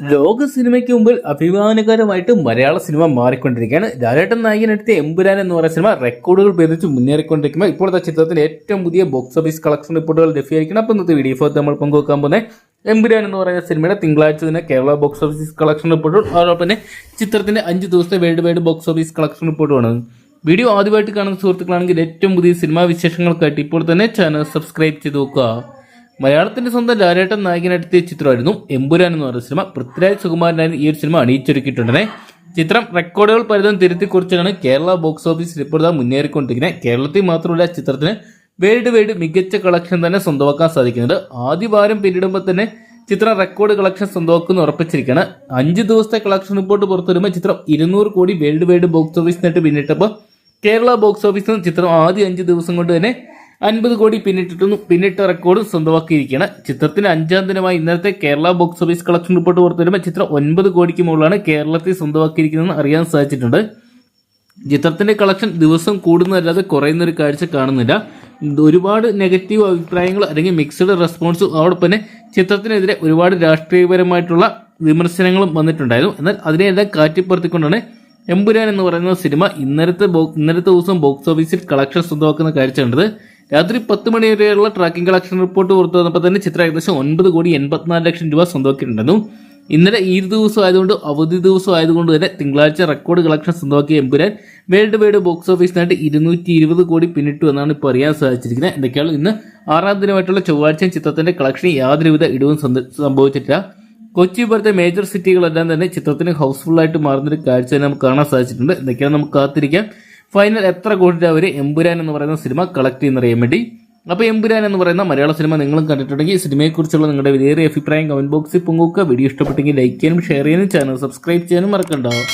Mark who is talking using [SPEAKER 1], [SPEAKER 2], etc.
[SPEAKER 1] ലോക സിനിമയ്ക്ക് മുമ്പിൽ അഭിമാനകരമായിട്ട് മലയാള സിനിമ മാറിക്കൊണ്ടിരിക്കുകയാണ്. ലാലേട്ടൻ നായകനെടുത്ത എമ്പുരാൻ എന്ന് പറയുന്ന സിനിമ റെക്കോർഡുകൾ ഭേദിച്ച് മുന്നേറിക്കൊണ്ടിരിക്കുമ്പോൾ ഇപ്പോഴത്തെ ചിത്രത്തിന്റെ ഏറ്റവും പുതിയ ബോക്സ് ഓഫീസ് കളക്ഷൻ റിപ്പോർട്ടുകൾ ലഭ്യമായിരിക്കണം. അപ്പോൾ ഇന്നത്തെ വീഡിയോ ഫോർ നമ്മൾ പങ്കുവെക്കാൻ പോകുന്നത് എമ്പുരാൻ എന്ന് പറയുന്ന സിനിമയുടെ തിങ്കളാഴ്ച തന്നെ കേരള ബോക്സ് ഓഫീസ് കളക്ഷൻ റിപ്പോർട്ടും അതോടൊപ്പം തന്നെ ചിത്രത്തിന്റെ അഞ്ച് ദിവസത്തെ world wide box office collection റിപ്പോർട്ടുമാണ് video ആദ്യമായിട്ട് കാണുന്ന സുഹൃത്തുക്കളാണെങ്കിൽ ഏറ്റവും പുതിയ സിനിമാ വിശേഷങ്ങൾക്കായിട്ട് ഇപ്പോൾ തന്നെ ചാനൽ സബ്സ്ക്രൈബ് ചെയ്ത് നോക്കുക മലയാളത്തിന്റെ സ്വന്തം ലാലേട്ടൻ നായകനെടുത്തിയ ചിത്രമായിരുന്നു എമ്പുരാൻ എന്ന് പറയുന്ന സിനിമ. പൃഥ്വിരാജ് സുകുമാരനാണ് ഈ ഒരു സിനിമ അണിയിച്ചൊരുക്കിയിട്ടുണ്ടേ ചിത്രം റെക്കോർഡുകൾ പലതും തിരുത്തി കുറിച്ചാണ് കേരള ബോക്സ് ഓഫീസ് ഇപ്പോഴത്തെ മുന്നേറിക്കൊണ്ടിരിക്കുന്നത്. കേരളത്തിൽ മാത്രമല്ല ചിത്രത്തിന് വേൾഡ് വൈഡ് മികച്ച കളക്ഷൻ തന്നെ സ്വന്തമാക്കാൻ സാധിക്കുന്നുണ്ട് ആദ്യ വാരം പിന്നിടുമ്പോൾ തന്നെ ചിത്രം റെക്കോർഡ് കളക്ഷൻ സ്വന്തമാക്കുന്നു ഉറപ്പിച്ചിരിക്കുകയാണ്. അഞ്ച് ദിവസത്തെ കളക്ഷൻ റിപ്പോർട്ട് പുറത്തുവരുമ്പോൾ ചിത്രം ഇരുന്നൂറ് കോടി വേൾഡ് വൈഡ് ബോക്സ് ഓഫീസിനായിട്ട് നേട്ട് പിന്നിട്ടപ്പോൾ കേരള ബോക്സ് ഓഫീസിൽ ചിത്രം ആദ്യ അഞ്ച് ദിവസം കൊണ്ട് തന്നെ അൻപത് കോടി പിന്നിട്ടിട്ടും പിന്നിട്ട റെക്കോർഡും സ്വന്തമാക്കിയിരിക്കുകയാണ്. ചിത്രത്തിന്റെ അഞ്ചാം ദിനമായി ഇന്നത്തെ Kerala box office collection report പുറത്തു വരുമ്പോൾ ചിത്രം ഒൻപത് കോടിക്ക് മുകളിലാണ് കേരളത്തിൽ സ്വന്തമാക്കിയിരിക്കുന്നതെന്ന് അറിയാൻ സാധിച്ചിട്ടുണ്ട്. ചിത്രത്തിന്റെ കളക്ഷൻ ദിവസം കൂടുന്നതല്ലാതെ കുറയുന്ന ഒരു കാഴ്ച കാണുന്നില്ല. ഒരുപാട് നെഗറ്റീവ് അഭിപ്രായങ്ങൾ അല്ലെങ്കിൽ മിക്സഡ് റെസ്പോൺസും അതോടൊപ്പം തന്നെ ചിത്രത്തിനെതിരെ ഒരുപാട് രാഷ്ട്രീയപരമായിട്ടുള്ള വിമർശനങ്ങളും വന്നിട്ടുണ്ടായിരുന്നു. എന്നാൽ അതിനെല്ലാം കാറ്റിപ്പുറത്തിക്കൊണ്ടാണ് എമ്പുരാൻ എന്ന് പറയുന്ന സിനിമ ഇന്നലത്തെ ഇന്നലത്തെ ദിവസം ബോക്സ് ഓഫീസിൽ കളക്ഷൻ സ്വന്തമാക്കുന്ന കാഴ്ച കണ്ടത്. രാത്രി പത്ത് മണി വരെയുള്ള ട്രാക്കിംഗ് കളക്ഷൻ റിപ്പോർട്ട് പുറത്തു വന്നപ്പോൾ തന്നെ ചിത്രം ഏകദേശം ഒൻപത് കോടി എൺപത്തിനാല് ലക്ഷം രൂപ സ്വന്തമാക്കിയിട്ടുണ്ടായിരുന്നു. ഇന്നലെ ഈ ദിവസം ആയതുകൊണ്ട് അവധി ദിവസം ആയതുകൊണ്ട് തന്നെ തിങ്കളാഴ്ച റെക്കോർഡ് കളക്ഷൻ സ്വന്തമാക്കിയ എമ്പുരാൻ വേൾഡ് വൈഡ് ബോക്സ് ഓഫീസിനായിട്ട് ഇരുന്നൂറ്റി ഇരുപത് കോടി പിന്നിട്ടു എന്നാണ് ഇപ്പോൾ അറിയാൻ സാധിച്ചിരിക്കുന്നത്. എന്തൊക്കെയാണ് ഇന്ന് ആറാം ദിനമായിട്ടുള്ള ചൊവ്വാഴ്ച ചിത്രത്തിന്റെ കളക്ഷൻ യാതൊരുവിധ ഇടിവും സംഭ- സംഭവിച്ചിട്ടില്ല. കൊച്ചി പോലത്തെ മേജർ സിറ്റികളെല്ലാം തന്നെ ചിത്രത്തിന് ഹൗസ്ഫുൾ ആയിട്ട് മാറുന്നൊരു കാഴ്ച നമുക്ക് കാണാൻ സാധിച്ചിട്ടുണ്ട്. എന്തൊക്കെയാണ് നമുക്ക് കാത്തിരിക്കാം. ഫൈനൽ എത്ര കോടി രൂപ വരെ എമ്പുരാൻ എന്ന് പറയുന്ന സിനിമ കളക്ട് ചെയ്യുന്നറിയാൻ വേണ്ടി അപ്പോൾ എമ്പുരാൻ എന്ന് പറയുന്ന മലയാള സിനിമ നിങ്ങളും കണ്ടിട്ടുണ്ടെങ്കിൽ സിനിമയെക്കുറിച്ചുള്ള നിങ്ങളുടെ വിലയേറിയ അഭിപ്രായം കമന്റ് ബോക്സിൽ പങ്കുവെക്കുക വീഡിയോ ഇഷ്ടപ്പെട്ടെങ്കിൽ ലൈക്ക് ചെയ്യാനും ഷെയർ ചെയ്യാനും ചാനൽ സബ്സ്ക്രൈബ് ചെയ്യാനും മറക്കണ്ടാവും